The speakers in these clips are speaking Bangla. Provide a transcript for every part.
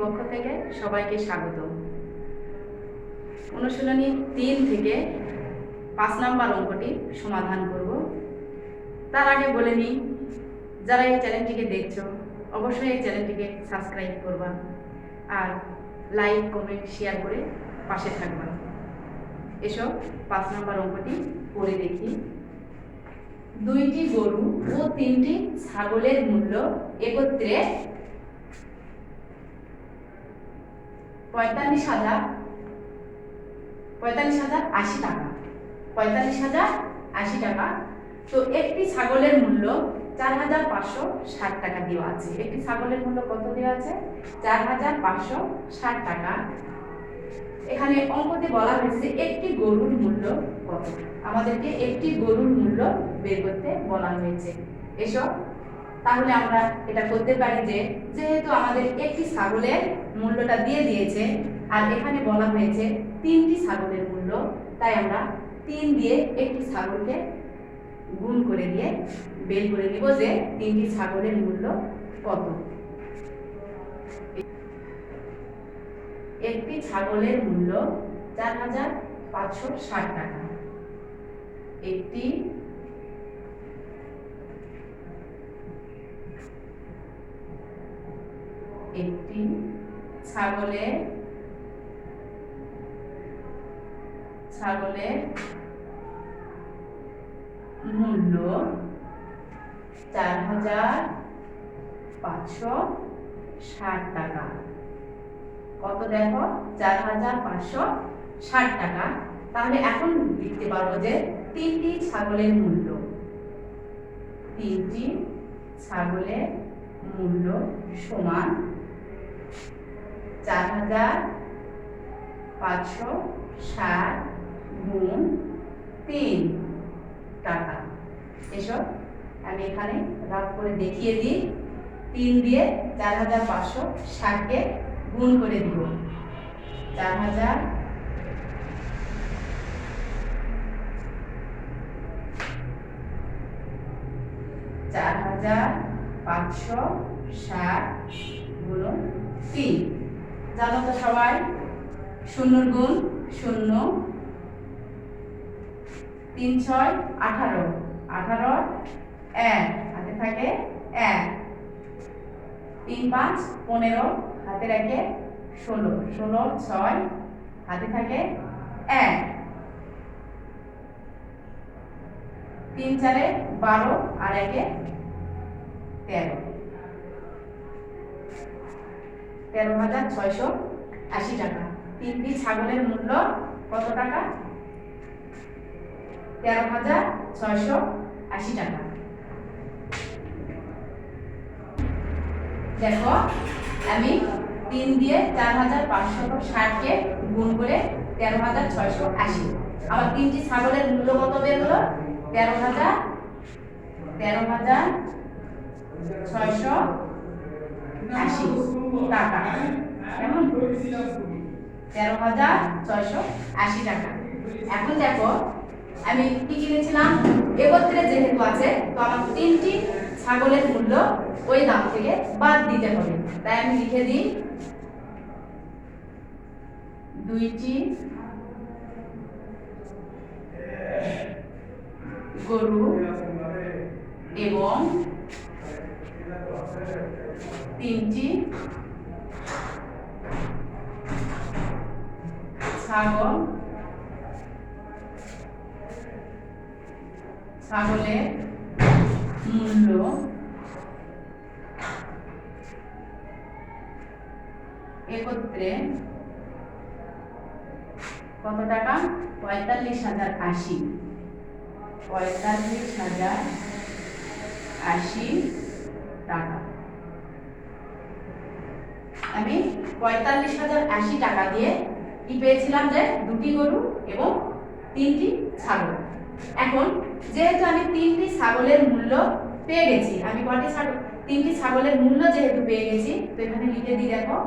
পক্ষ থেকে সবাইকে স্বাগত। অনুশীলনী তিন থেকে পাঁচ নাম্বার অঙ্কটি সমাধান করব। তার আগে বলে নিই, যারা এই চ্যানেলটিকে দেখছ, অবশ্যই এই চ্যানেলটিকে সাবস্ক্রাইব করবা আর লাইক, কমেন্ট, শেয়ার করে পাশে থাকবা। এসব পাঁচ নাম্বার অঙ্কটি পড়ে দেখি। দুইটি গরু ও তিনটি ছাগলের মূল্য একত্রে পঁয়তাল্লিশ হাজার পঁয়তাল্লিশ হাজার আশি টাকা। পঁয়তাল্লিশ হাজার আশি টাকা। তো একটি ছাগলের মূল্য চার হাজার পাঁচশো ষাট টাকা দেওয়া আছে। একটি ছাগলের মূল্য কত দেওয়া আছে? চার হাজার পাঁচশো ষাট টাকা। এখানে অঙ্কতে বলা হয়েছে একটি গরুর মূল্য কত। আমাদেরকে একটি গরুর মূল্য বের করতে বলা হয়েছে। এসব তাহলে আমরা এটা করতে পারি যে, যেহেতু আমাদের একটি ছাগলের মূল্যটা দিয়ে দিয়েছে, আর এখানে বলা হয়েছে তিনটি ছাগলের মূল্য, তাই আমরা তিন দিয়ে একটি ছাগলকে গুণ করে দিয়ে বের করে নিব যে তিনটি ছাগলের মূল্য কত। একটি ছাগলের মূল্য চার হাজার পাঁচশো ষাট টাকা। একটি একটি ছাগলের ছাগলের মূল্য চার হাজার পাঁচশো ষাট টাকা। কত দেখো? চার হাজার পাঁচশো ষাট টাকা। তাহলে এখন লিখতে পারব যে তিনটি ছাগলের মূল্য। তিনটি ছাগলের মূল্য সমান চার হাজার পাঁচশো ষাট গুণ তিন টাকা। এসব আমি এখানে রাগ করে দেখিয়ে দিই। তিন দিয়ে চার হাজার পাঁচশো ষাটকে গুণ করে দিব। চার হাজার চার হাজার পাঁচশো ষাট গুণ তিন জানো তো সবাই? শূন্যর গুণ শূন্য। তিন ছয় আঠারো। আঠারো এক। হাতে থাকে এক। তিন পাঁচ পনেরো। হাতে রাখে ষোলো। ষোলো ছয়। হাতে থাকে এক। তিন চারে বারো আর একে তেরো। তেরো হাজার ছয়শো আশি টাকা। তিনটি ছাগলের মূল্য কত টাকা? তেরো হাজার ছয়শো আশি টাকা। দেখো, আমি তিন দিয়ে চার হাজার পাঁচশো ষাটকে গুণ করে তেরো হাজার ছয়শো আশি। আবার তিনটি ছাগলের মূল্য কত বের হলো? তেরো হাজার তেরো হাজার ছয়শো আশি, টাকা। কেমন তেরো হাজার ছয়শো আশি টাকা। এখন দেখো, আমি কি কিনেছিলাম? একত্রে যেহেতু আছে, তো আমার তিনটি ছাগলের মূল্য ওই দাম থেকে বাদ দিতে হবে। তাই আমি লিখে দিই। দুইটি গরু এবং তিনটি। ছাগল। ছাগলের মূল্য। একত্রে কত টাকা? পঁয়তাল্লিশ হাজার আশি। পঁয়তাল্লিশ হাজার আশি টাকা। আমি পঁয়তাল্লিশ হাজার আশি টাকা দিয়ে কি পেয়েছিলাম যে দুটি গরু এবং তিনটি ছাগল। এখন যেহেতু আমি তিনটি ছাগলের মূল্য পেয়ে গেছি, আমি কটি ছাগল, তিনটি ছাগলের মূল্য যেহেতু পেয়ে গেছি, তো এখানে লিখে দিই দেখো।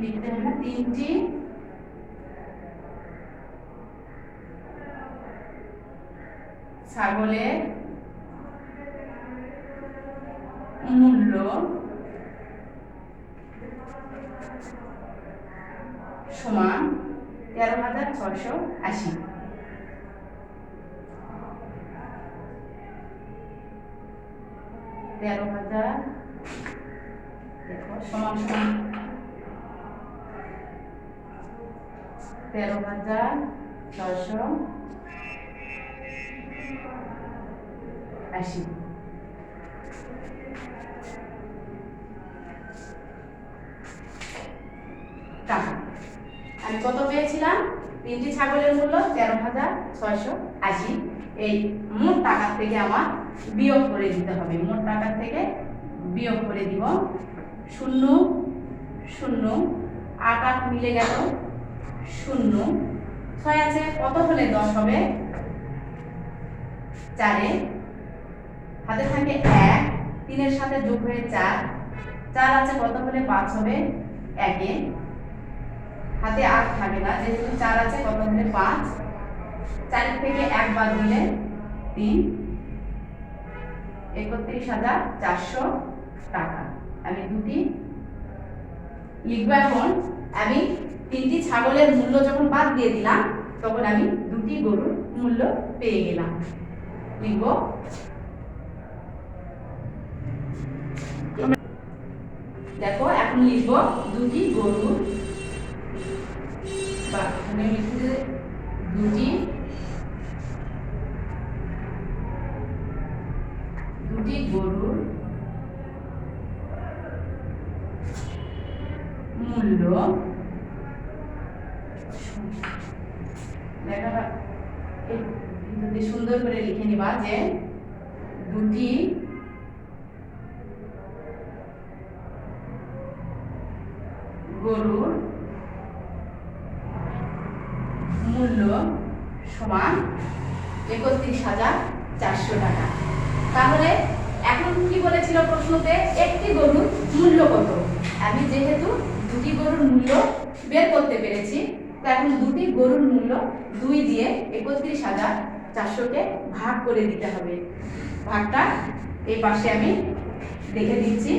লিখতে হবে তিনটি ছাগলের মূল্য তেরো হাজার ছশো আশি। তেরো হাজার দেখো সমান সমান। তেরো হাজার ছশো আশি টাকা আমি কত পেয়েছিলাম? তিনটি ছাগলের মূল্য তেরো হাজার ছয়শো আশি। এই মোট টাকার থেকে আমার বিয়োগ করে দিতে হবে। মোট টাকার থেকে বিয়োগ করে দিব শূন্য শূন্য, আট আট মিলে গেল শূন্য। ছয় আছে, কত হলে দশ হবে? চারে। হাতে থাকে এক, তিনের সাথে যোগ হয়ে চার। চার আছে, কত হলে পাঁচ হবে? একে। হাতে আট থাকে না। যেহেতু চার আছে, কত হলে পাঁচ। চার থেকে এক বাদ দিলে তিন। একত্রিশ হাজার চারশো টাকা। আমি দুটি লিখব এখন। আমি তিনটি ছাগলের মূল্য যখন বাদ দিয়ে দিলাম, তখন আমি দুটি গরুর মূল্য পেয়ে গেলাম। লিখব। দেখো, এখন লিখব দুটি গরুর বা এখানে লিখতে দুটি দুটি গরুর মূল্য যদি সুন্দর করে লিখে নিবা যে দুটি গরুর মূল্য সমান একত্রিশ হাজার চারশো টাকা। তাহলে এখন কি বলেছিল প্রশ্নতে? একটি গরুর মূল্য কত? আমি যেহেতু দুটি গরুর মূল্য বের করতে পেরেছি, তো এখন দুটি গরুর মূল্য দুই দিয়ে একত্রিশ হাজার চারশোকে ভাগ করে দিতে হবে। ভাগটা এই পাশে আমি দেখে দিচ্ছি।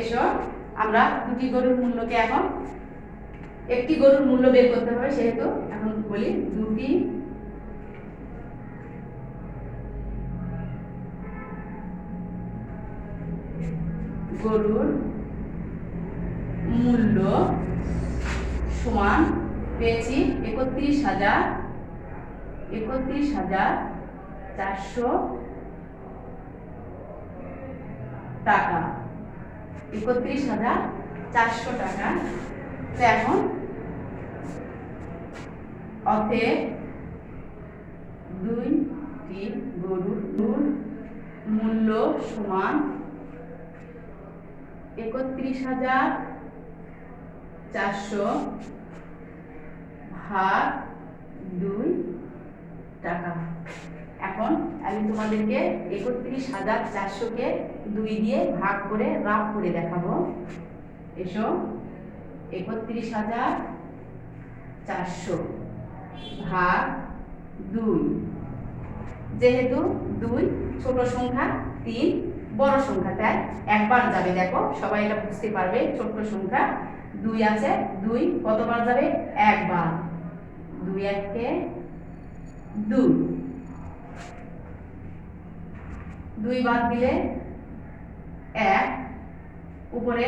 এসো, আমরা দুটি গরুর মূল্যকে এখন, একটি গরুর মূল্য বের করতে হবে, সেহেতু এখন বলি, দুটি। গরুর মূল্য সমান পেয়েছি একত্রিশ হাজার একত্রিশ হাজার চারশো টাকা। একত্রিশ হাজার চারশো টাকা। তো এখন অতএব দুইটি গরুর মূল্য সমান একত্রিশ হাজার চারশো ভাগ দুই টাকা। এখন আমি তোমাদেরকে একত্রিশ হাজার চারশোকে দুই দিয়ে ভাগ করে রাফ করে দেখাবো। এসো, একত্রিশ হাজার চারশো। ভাগ দুই। যেহেতু দুই, ছোট সংখ্যা, তিন, বড় সংখ্যা, তাই একবার যাবে, দেখো, সবাই এটা বুঝতে পারবে, ছোট সংখ্যা দুই আছে, দুই কতবার যাবে? একবার। দুই এককে দুই। দুই বাদ দিলে এক, উপরে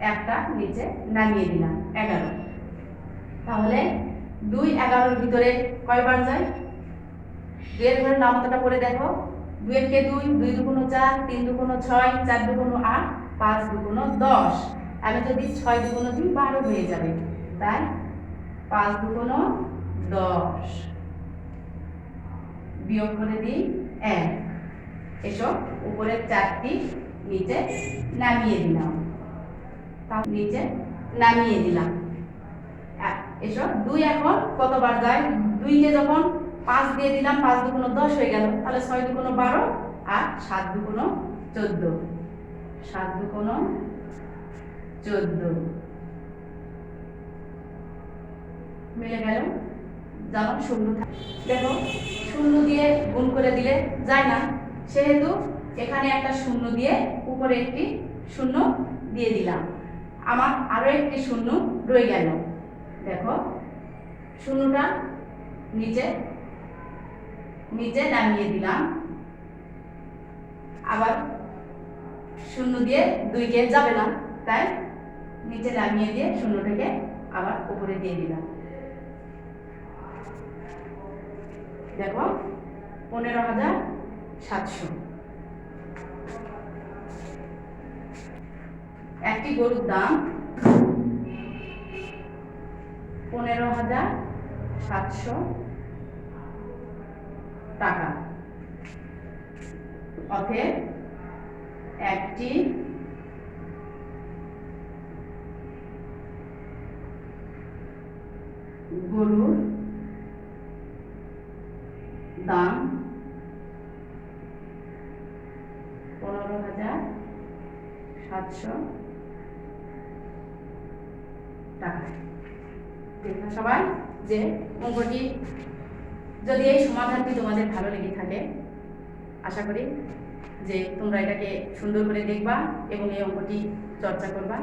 একটা, নিচে নামিয়ে দিলাম, এগারো। তাহলে দুই এগারোর ভিতরে কয়বার যায়? দুয়ের ঘরের নামতাটা পড়ে দেখো। দুয়ের কে দুই? দুই দুগুণ চার, তিন দুগুণ ছয়, চার দুগুণ আট, পাঁচ দুগুণ দশ। আমি যদি ছয় দুগুণ দিই, বারো হয়ে যাবে। তাই পাঁচ দুগুণ দশ। বিয়োগ করে দিই এক। এসব উপরের চারটি নিচে নামিয়ে দিলাম। নিচে নামিয়ে দিলাম। এ- এসব দুই এখন কতবার যায়? দুইকে যখন পাঁচ দিয়ে দিলাম, পাঁচ দুগুণ দশ হয়ে গেল। তাহলে ছয় দুগুণ বারো আর সাত দুগুণ চোদ্দ। সাত দুগুণ চোদ্দ। মিলে গেল। যেমন শূন্য দেখো, শূন্য দিয়ে গুণ করে দিলে যায় না। সেহেতু এখানে একটা শূন্য দিয়ে উপরে একটি শূন্য দিয়ে দিলাম। আমার আরও একটি শূন্য রয়ে গেল। দেখো, শূন্যটা নিচে নিচে নামিয়ে দিলাম। আবার শূন্য দিয়ে দুইকে যাবে না, তাই নিচে নামিয়ে দিয়ে শূন্যটাকে আবার উপরে দিয়ে দিলাম। দেখো, পনেরো হাজার সাতশো। একটি গরুর দাম পনেরো হাজার সাতশো টাকা। অতএব একটি গরুর দাম পনেরো হাজার সাতশো টাকা। সবাই, যে অঙ্কটি যদি এই সমাধানটি তোমাদের ভালো লেগে থাকে, আশা করি যে তোমরা এটাকে সুন্দর করে দেখবা এবং এই অঙ্কটি চর্চা করবা।